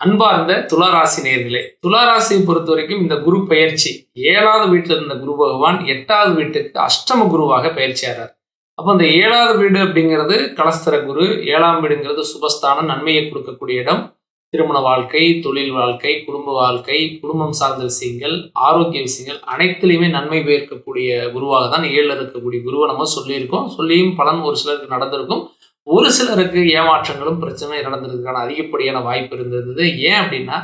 அன்பார்ந்த துளாராசி நேர்களே துளாராசியை பொறுத்த வரைக்கும் இந்த குரு பயிற்சி ஏழாவது வீட்டில் இருந்த குரு பகவான் எட்டாவது வீட்டுக்கு அஷ்டம குருவாக பயிற்சியாகிறார் அப்போ இந்த ஏழாவது வீடு அப்படிங்கிறது கலஸ்தர குரு ஏழாம் வீடுங்கிறது சுபஸ்தானம் நன்மையை கொடுக்கக்கூடிய இடம். திருமண வாழ்க்கை தொழில் வாழ்க்கை குடும்ப வாழ்க்கை குடும்பம் சார்ந்த விஷயங்கள் ஆரோக்கிய விஷயங்கள் அனைத்துலேயுமே நன்மை பெயர்க்கக்கூடிய குருவாக தான் ஏழில் இருக்கக்கூடிய குருவை நம்ம சொல்லியிருக்கோம். சொல்லியும் பலன் ஒரு சிலருக்கு நடந்திருக்கும். ஒரு சிலருக்கு ஏமாற்றங்களும் பிரச்சனை நடந்திருக்கான அதிகப்படியான வாய்ப்பு இருந்தது. ஏன் அப்படின்னா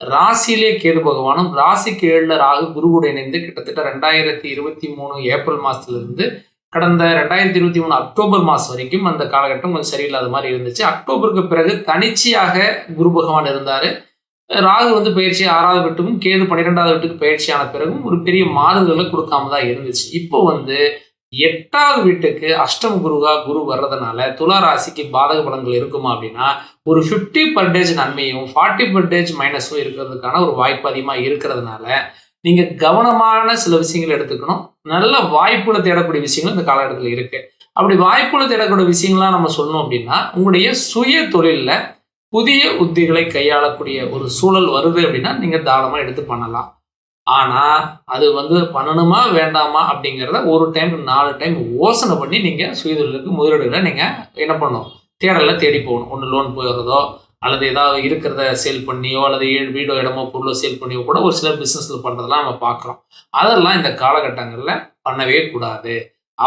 ராசியிலே கேது பகவானும் ராசிக்கு ஏழில் ராகு குருவோடு இணைந்து கிட்டத்தட்ட ரெண்டாயிரத்தி இருபத்தி மூணு ஏப்ரல் மாதத்துலேருந்து கடந்த ரெண்டாயிரத்தி இருபத்தி மூணு அக்டோபர் மாதம் வரைக்கும் அந்த காலகட்டம் கொஞ்சம் சரியில்லாத மாதிரி இருந்துச்சு. அக்டோபருக்கு பிறகு தனிச்சையாக குரு பகவான் இருந்தார். ராகு வந்து பயிற்சி ஆறாவது வீட்டுக்கும் கேது பன்னிரெண்டாவது வீட்டுக்கு பயிற்சியான பிறகும் ஒரு பெரிய மாறுதலை கொடுக்காம தான் இருந்துச்சு. இப்போ வந்து எட்டாவது வீட்டுக்கு அஷ்டம குருவா குரு வர்றதுனால துலா ராசிக்கு பாதக பலன்கள் இருக்குமா அப்படின்னா ஒரு ஃபிஃப்டி பர்டேஜ் நன்மையும் ஃபார்ட்டி பர்டேஜ் மைனஸும் இருக்கிறதுக்கான ஒரு வாய்ப்பு அதிகமாக இருக்கிறதுனால நீங்கள் கவனமான சில விஷயங்கள் எடுத்துக்கணும். நல்ல வாய்ப்புகளை தேடக்கூடிய விஷயங்கள் இந்த காலகட்டத்தில் இருக்கு. அப்படி வாய்ப்புகளை தேடக்கூடிய விஷயங்கள்லாம் நம்ம சொன்னோம் அப்படின்னா உங்களுடைய சுய தொழிலில் புதிய உத்திகளை கையாளக்கூடிய ஒரு சூழல் வருது அப்படின்னா நீங்கள் தாராளமாக எடுத்து பண்ணலாம். ஆனால் அது வந்து பண்ணணுமா வேண்டாமா அப்படிங்கிறத ஒரு டைம் நாலு டைம் யோசனை பண்ணி நீங்கள் சுயதொழிலுக்கு முதலீடுகளை நீங்கள் என்ன பண்ணணும்? தேடலில் தேடி போகணும். ஒன்று லோன் போயிடுறதோ அல்லது ஏதாவது இருக்கிறத சேல் பண்ணியோ அல்லது ஏழு வீடோ இடமோ பொருளோ சேல் பண்ணியோ கூட ஒரு சில பிஸ்னஸில் பண்ணுறதெல்லாம் நம்ம பார்க்குறோம். அதெல்லாம் இந்த காலகட்டங்களில் பண்ணவே கூடாது.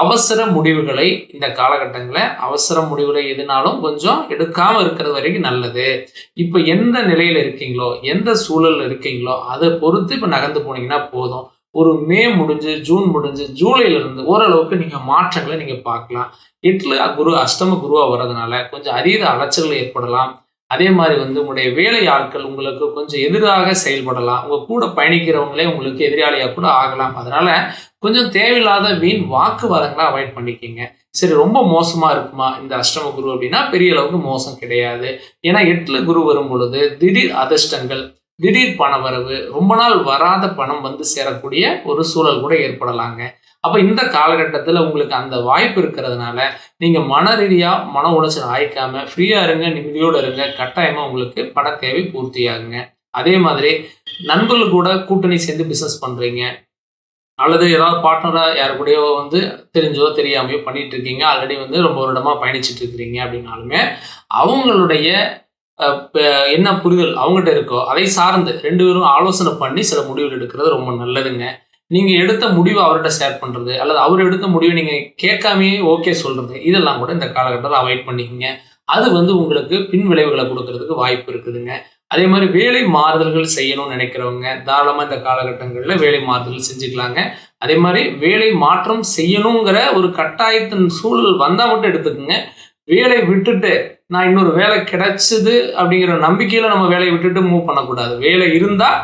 அவசர முடிவுகளை இந்த காலகட்டங்களில் அவசர முடிவுகளை எதுனாலும் கொஞ்சம் எடுக்காமல் இருக்கிறது வரைக்கும் நல்லது. இப்போ எந்த நிலையில் இருக்கீங்களோ எந்த சூழலில் இருக்கீங்களோ அதை பொறுத்து இப்போ நகர்ந்து போனீங்கன்னா போதும். ஒரு மே முடிஞ்சு ஜூன் முடிஞ்சு ஜூலையிலிருந்து ஓரளவுக்கு நீங்கள் மாற்றங்களை நீங்கள் பார்க்கலாம். எட்டில் குரு அஷ்டம குருவாக வர்றதுனால கொஞ்சம் அதீத அலைச்சல்கள் ஏற்படலாம். அதே மாதிரி வந்து உங்களுடைய வேலை ஆட்கள் உங்களுக்கு கொஞ்சம் எதிராக செயல்படலாம். உங்கள் கூட பயணிக்கிறவங்களே உங்களுக்கு எதிராளியாக கூட ஆகலாம். அதனால கொஞ்சம் தேவையில்லாத வீண் வாக்குவாதங்களை அவாய்ட் பண்ணிக்கிங்க. சரி ரொம்ப மோசமாக இருக்குமா இந்த அஷ்டம குரு அப்படின்னா பெரிய அளவுக்கு மோசம் கிடையாது. ஏன்னா எட்டில் குரு வரும் பொழுது திடீர் அதிர்ஷ்டங்கள் திடீர் பண வரவு ரொம்ப நாள் வராத பணம் வந்து சேரக்கூடிய ஒரு சூழல் கூட ஏற்படலாங்க. அப்போ இந்த காலகட்டத்தில் உங்களுக்கு அந்த வாய்ப்பு இருக்கிறதுனால நீங்கள் மன ரீதியாக மன உளைச்சல் ஆயிக்காமல் ஃப்ரீயாக இருங்க நிம்மதியோடு இருங்க கட்டாயமாக உங்களுக்கு பண தேவை பூர்த்தியாகுங்க. அதே மாதிரி நண்பர்கள் கூட கூட்டணி சேர்ந்து பிஸ்னஸ் பண்ணுறீங்க அல்லது ஏதாவது பார்ட்னராக யாரு கூடயோ வந்து தெரிஞ்சோ தெரியாமையோ பண்ணிட்டு இருக்கீங்க. ஆல்ரெடி வந்து ரொம்ப வருடமாக பயணிச்சுட்டு இருக்கிறீங்க அப்படின்னாலுமே அவங்களுடைய என்ன புரிதல் அவங்ககிட்ட இருக்கோ அதை சார்ந்து ரெண்டு பேரும் ஆலோசனை பண்ணி சில முடிவுகள் எடுக்கிறது ரொம்ப நல்லதுங்க. நீங்கள் எடுத்த முடிவை அவர்கிட்ட ஷேர் பண்ணுறது அல்லது அவர் எடுத்த முடிவை நீங்கள் கேட்காமையே ஓகே சொல்கிறது இதெல்லாம் கூட இந்த காலகட்டத்தில் அவாய்ட் பண்ணிக்கிங்க. அது வந்து உங்களுக்கு பின் விளைவுகளை கொடுக்கறதுக்கு வாய்ப்பு இருக்குதுங்க. அதே மாதிரி வேலை மாறுதல்கள் செய்யணும்னு நினைக்கிறவங்க தாராளமாக இந்த காலகட்டங்களில் வேலை மாறுதல் செஞ்சுக்கலாங்க. அதே மாதிரி வேலை மாற்றம் செய்யணுங்கிற ஒரு கட்டாயத்தின் சூழல் வந்தால் மட்டும் எடுத்துக்கோங்க. வேலை விட்டுட்டு நான் இன்னொரு வேலை கிடைச்சது அப்படிங்கிற நம்பிக்கையில் நம்ம வேலையை விட்டுட்டு மூவ் பண்ணக்கூடாது. வேலை இருந்தால்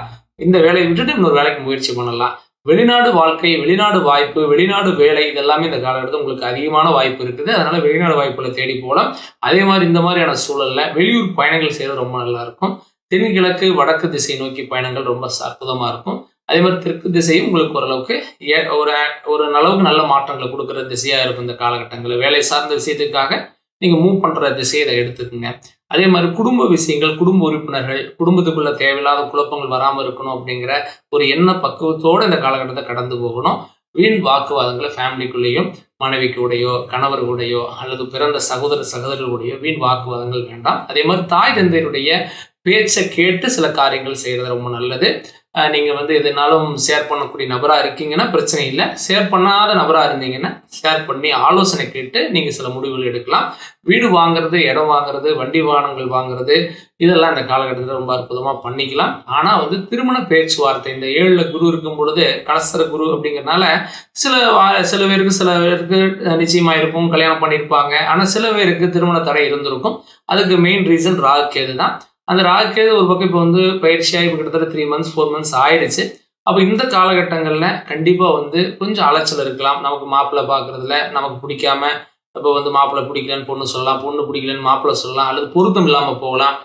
இந்த வேலையை விட்டுட்டு இன்னொரு வேலைக்கு முயற்சி பண்ணலாம். வெளிநாடு வாழ்க்கை வெளிநாடு வாய்ப்பு வெளிநாடு வேலை இதெல்லாமே இந்த காலகட்டத்தில் உங்களுக்கு அதிகமான வாய்ப்பு இருக்குது. அதனால வெளிநாடு வாய்ப்புகளை தேடி போகலாம். அதே மாதிரி இந்த மாதிரியான சூழலில் வெளியூர் பயணங்கள் செய்வது ரொம்ப நல்லா இருக்கும். தென்கிழக்கு வடக்கு திசை நோக்கி பயணங்கள் ரொம்ப அற்புதமாக இருக்கும். அதே மாதிரி தெற்கு திசையும் உங்களுக்கு ஓரளவுக்கு ஏ- ஒரு ஒரு அளவுக்கு நல்ல மாற்றங்களை கொடுக்குற திசையாக இருக்கும் இந்த காலகட்டங்களில். வேலை சார்ந்த விஷயத்துக்காக நீங்கள் மூவ் பண்ணுற திசையை இதை எடுத்துக்கோங்க. அதே மாதிரி குடும்ப விஷயங்கள் குடும்ப உறுப்பினர்கள் குடும்பத்துக்குள்ள தேவையில்லாத குழப்பங்கள் வராமல் இருக்கணும் அப்படிங்கிற ஒரு எண்ண பக்குவத்தோடு இந்த காலகட்டத்தை கடந்து போகணும். வீண் வாக்குவாதங்களை ஃபேமிலிக்குள்ளேயும் மனைவி கூடயோ கணவர் அல்லது பிறந்த சகோதர சகோதரர்களுடையோ வீண் வாக்குவாதங்கள் வேண்டாம். அதே மாதிரி தாய் தந்தையருடைய பேச்சை கேட்டு சில காரியங்கள் செய்கிறது ரொம்ப நல்லது. நீங்கள் வந்து எதுனாலும் ஷேர் பண்ணக்கூடிய நபராக இருக்கீங்கன்னா பிரச்சனை இல்லை. ஷேர் பண்ணாத நபராக இருந்தீங்கன்னா ஷேர் பண்ணி ஆலோசனை கேட்டு நீங்கள் சில முடிவுகள் எடுக்கலாம். வீடு வாங்குறது இடம் வாங்குறது வண்டி வாகனங்கள் வாங்குறது இதெல்லாம் இந்த காலகட்டத்தில் ரொம்ப அற்புதமாக பண்ணிக்கலாம். ஆனால் வந்து திருமண பேச்சுவார்த்தை இந்த ஏழில் குரு இருக்கும் பொழுது கலசர குரு அப்படிங்கறனால சில சில பேருக்கு சில பேருக்கு நிச்சயமாக இருக்கும் கல்யாணம் பண்ணியிருப்பாங்க ஆனால் சில பேருக்கு திருமண தடை இருந்திருக்கும். அதுக்கு மெயின் ரீசன் ராகுகேது தான். அந்த ராகுகேது ஒரு பக்கம் இப்போ வந்து பயிற்சியாக இப்போ கிட்டத்தட்ட த்ரீ மந்த்ஸ் ஃபோர் மந்த்ஸ் ஆயிடுச்சு. அப்போ இந்த காலகட்டங்களில் கண்டிப்பாக வந்து கொஞ்சம் அலைச்சல் இருக்கலாம். நமக்கு மாப்பிள்ளை பார்க்குறதுல நமக்கு பிடிக்காம இப்போ வந்து மாப்பிள்ளை பிடிக்கலன்னு பொண்ணு சொல்லலாம் பொண்ணு பிடிக்கலன்னு மாப்பிள்ளை சொல்லலாம் அல்லது பொருத்தம் இல்லாமல் போகலாம்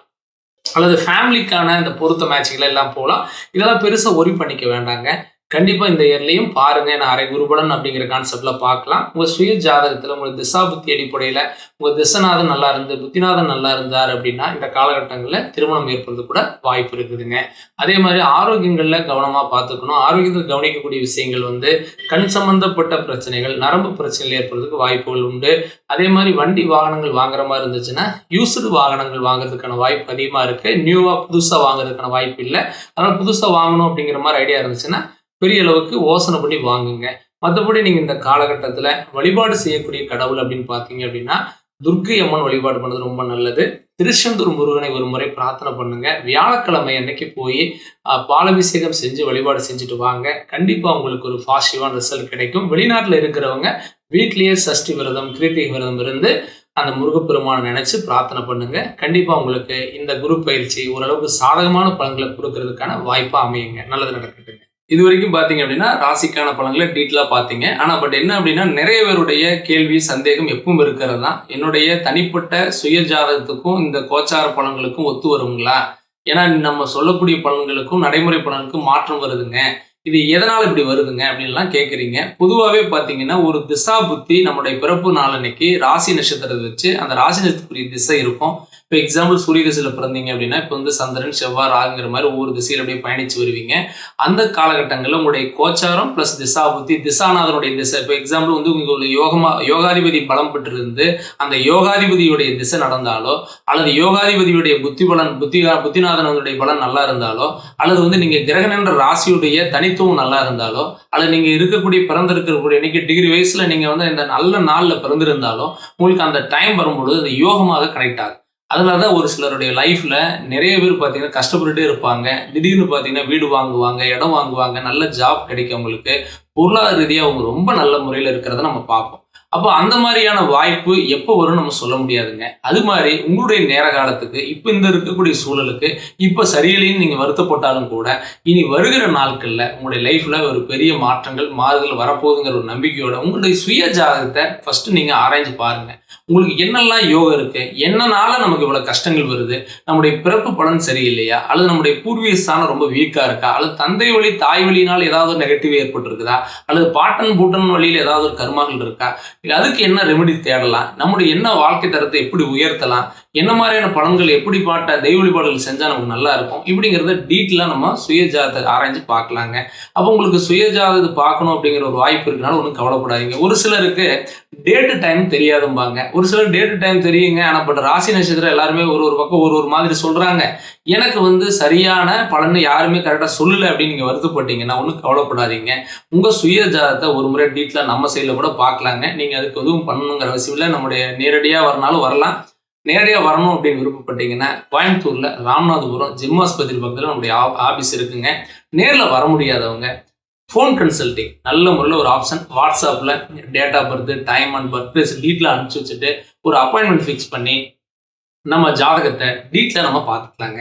அல்லது ஃபேமிலிக்கான இந்த பொருத்த மேட்சிகள் எல்லாம் போகலாம். இதெல்லாம் பெருசாக ஒரி பண்ணிக்க வேண்டாங்க. கண்டிப்பாக இந்த இயர்லையும் பாருங்க. நான் அரை குருபலன் அப்படிங்கிற கான்செப்டில் பார்க்கலாம். உங்கள் சுய ஜாதகத்தில் உங்கள் திசா புத்தி அடிப்படையில் உங்கள் திசநாதன் நல்லா இருந்து புத்திநாதன் நல்லா இருந்தார் அப்படின்னா இந்த காலகட்டங்களில் திருமணம் ஏற்படுறது கூட வாய்ப்பு இருக்குதுங்க. அதே மாதிரி ஆரோக்கியங்களில் கவனமாக பார்த்துக்கணும். ஆரோக்கியத்தில் கவனிக்கக்கூடிய விஷயங்கள் வந்து கண் சம்பந்தப்பட்ட பிரச்சனைகள் நரம்பு பிரச்சனைகள் ஏற்படுறதுக்கு வாய்ப்புகள் உண்டு. அதே மாதிரி வண்டி வாகனங்கள் வாங்குற மாதிரி இருந்துச்சுன்னா யூஸ்டு வாகனங்கள் வாங்குறதுக்கான வாய்ப்பு அதிகமாக இருக்குது நியூவாக புதுசாக வாங்குறதுக்கான வாய்ப்பு இல்லை. அதனால் புதுசாக வாங்கணும் அப்படிங்கிற மாதிரி ஐடியா இருந்துச்சுன்னா பெரிய அளவுக்கு யோசனை பண்ணி வாங்குங்க. மற்றபடி நீங்கள் இந்த காலகட்டத்தில் வழிபாடு செய்யக்கூடிய கடவுள் அப்படின்னு பார்த்தீங்க அப்படின்னா துர்க்கை அம்மன் வழிபாடு பண்ணது ரொம்ப நல்லது. திருச்செந்தூர் முருகனை ஒரு முறை பிரார்த்தனை பண்ணுங்க. வியாழக்கிழமை அன்னைக்கு போய் பாலபிஷேகம் செஞ்சு வழிபாடு செஞ்சுட்டு வாங்க. கண்டிப்பாக உங்களுக்கு ஒரு பாசிட்டிவான ரிசல்ட் கிடைக்கும். வெளிநாட்டில் இருக்கிறவங்க வீட்லேயே சஷ்டி விரதம் கிருத்திகை விரதம் இருந்து அந்த முருகப்பெருமானை நினச்சி பிரார்த்தனை பண்ணுங்க. கண்டிப்பாக உங்களுக்கு இந்த குரு பயிற்சி ஓரளவுக்கு சாதகமான பலன்களை கொடுக்கறதுக்கான வாய்ப்பாக அமையுங்க. நல்லது நடக்கட்டுங்க. இது வரைக்கும் பார்த்தீங்க அப்படின்னா ராசிக்கான பலன்களை டீட்டெயிலாக பார்த்தீங்க. ஆனால் பட் என்ன அப்படின்னா நிறைய பேருடைய கேள்வி சந்தேகம் எப்பவும் இருக்கிறது தான். என்னுடைய தனிப்பட்ட சுய ஜாதகத்துக்கும் இந்த கோச்சார பலன்களுக்கும் ஒத்து வருங்களா? ஏன்னா நம்ம சொல்லக்கூடிய பலன்களுக்கும் நடைமுறை பலனுக்கும் மாற்றம் வருதுங்க. இது எதனால் இப்படி வருதுங்க அப்படின்லாம் கேட்குறீங்க பொதுவாகவே பார்த்தீங்கன்னா ஒரு திசா புத்தி நம்முடைய பிறப்பு நாளன்னைக்கு ராசி நட்சத்திரத்தை வச்சு அந்த ராசி நட்சத்திரத்துக்குரிய திசை இருக்கும். இப்போ எக்ஸாம்பிள் சூரிய திசையில் பிறந்தீங்க அப்படின்னா இப்போ வந்து சந்திரன் செவ்வாய் ராகுங்கிற மாதிரி ஒவ்வொரு திசையில் அப்படியே பயணித்து வருவீங்க. அந்த காலகட்டங்களில் உங்களுடைய கோச்சாரம் ப்ளஸ் திசா புத்தி திசாநாதனுடைய திசை. இப்போ எக்ஸாம்பிள் வந்து உங்களுக்கு யோகமா யோகாதிபதி பலம் பெற்றிருந்து அந்த யோகாதிபதியுடைய திசை நடந்தாலோ அல்லது யோகாதிபதியுடைய புத்தி பலன் புத்தி புத்திநாதனுடைய பலன் நல்லா இருந்தாலோ அல்லது வந்து நீங்கள் கிரகன் என்ற ராசியுடைய தனித்துவம் நல்லா இருந்தாலோ அல்லது நீங்கள் இருக்கக்கூடிய பிறந்திருக்கக்கூடிய இன்னைக்கு டிகிரி வயசில் நீங்கள் வந்து இந்த நல்ல நாளில் பிறந்திருந்தாலோ உங்களுக்கு அந்த டைம் வரும்பொழுது அந்த யோகமாக கனெக்ட் ஆகும். அதனால தான் ஒரு சிலருடைய லைஃப்ல நிறைய பேர் பார்த்தீங்கன்னா கஷ்டப்பட்டுட்டே இருப்பாங்க. திடீர்னு பார்த்தீங்கன்னா வீடு வாங்குவாங்க இடம் வாங்குவாங்க நல்ல ஜாப் கிடைக்கும் அவங்களுக்கு பொருளாதார ரீதியாக அவங்க ரொம்ப நல்ல முறையில் இருக்கிறத நம்ம பார்ப்போம். அப்போ அந்த மாதிரியான வாய்ப்பு எப்போ வரும்னு நம்ம சொல்ல முடியாதுங்க. அது மாதிரி உங்களுடைய நேர காலத்துக்கு இப்போ இந்த இருக்கக்கூடிய சூழலுக்கு இப்போ சரியில்லைன்னு நீங்கள் வருத்தப்பட்டாலும் கூட இனி வருகிற நாட்களில் உங்களுடைய லைஃப்பில் ஒரு பெரிய மாற்றங்கள் மாறுதல் வரப்போகுதுங்கிற ஒரு நம்பிக்கையோட உங்களுடைய சுய ஜாதகத்தை ஃபஸ்ட்டு நீங்கள் ஆராய்ஞ்சு பாருங்கள் உங்களுக்கு என்னெல்லாம் யோகம் இருக்கு? என்னனால நமக்கு இவ்வளவு கஷ்டங்கள் வருது? நம்முடைய பிறப்பு பலன் சரியில்லையா? அல்லது நம்முடைய பூர்வீக ஸ்தானம் ரொம்ப வீக்கா இருக்கா? அல்லது தந்தை வழி தாய் வழியினால் ஏதாவது ஒரு நெகட்டிவ் ஏற்பட்டிருக்குதா? அல்லது பாட்டன் பூட்டன் வழியில் ஏதாவது ஒரு கர்மாக்கள் இருக்கா? அதுக்கு என்ன ரெமெடி தேடலாம்? நம்முடைய என்ன வாழ்க்கை தரத்தை எப்படி உயர்த்தலாம்? என்ன மாதிரியான பலன்கள் எப்படி பாட்ட தெய்வ வழிபாடுகள் செஞ்சா நமக்கு நல்லா இருக்கும்? இப்படிங்கிறத டீட்டெயிலாக நம்ம சுய ஆராய்ஞ்சு பார்க்கலாங்க. அப்போ உங்களுக்கு சுயஜாதத்தை பார்க்கணும் அப்படிங்கிற ஒரு வாய்ப்பு இருக்கனால ஒன்றும் கவலைப்படாதீங்க. ஒரு சிலருக்கு டேட்டு டைம் தெரியாதும்பாங்க. ஒரு சிலர் டே டு டைம் தெரியுங்க ஆனால் பட் ராசி நட்சத்திரம் எல்லாருமே ஒரு ஒரு பக்கம் ஒரு ஒரு மாதிரி சொல்கிறாங்க எனக்கு வந்து சரியான பலன் யாருமே கரெக்டாக சொல்லலை அப்படின்னு நீங்கள் வருத்தப்பட்டீங்கன்னா ஒன்றும் கவலைப்படாதீங்க. உங்கள் சுய ஜாதகத்தை ஒரு முறை டீட்டெயிலாக நம்ம சைடில் கூட பார்க்கலாங்க. நீங்கள் அதுக்கு எதுவும் பண்ணணுங்கிற அவசியம் இல்லை. நம்முடைய நேரடியாக வரனாலும் வரலாம். நேரடியாக வரணும் அப்படின்னு விருப்பப்பட்டீங்கன்னா கோயம்புத்தூரில் ராமநாதபுரம் ஜிம்மாஸ்பத்திரி பக்கத்தில் நம்முடைய ஆஃபீஸ் இருக்குங்க. நேரில் வர முடியாதவங்க ஃபோன் கன்சல்டிங் நல்ல முறையில் ஒரு ஆப்ஷன் வாட்ஸ்அப்பில் date of birth time and birth place டீட்டெயிலாக அனுப்பிச்சி வச்சுட்டு ஒரு அப்பாயின்மெண்ட் ஃபிக்ஸ் பண்ணி நம்ம ஜாதகத்தை டீட்டெயிலாக நம்ம பார்த்துக்கலாங்க.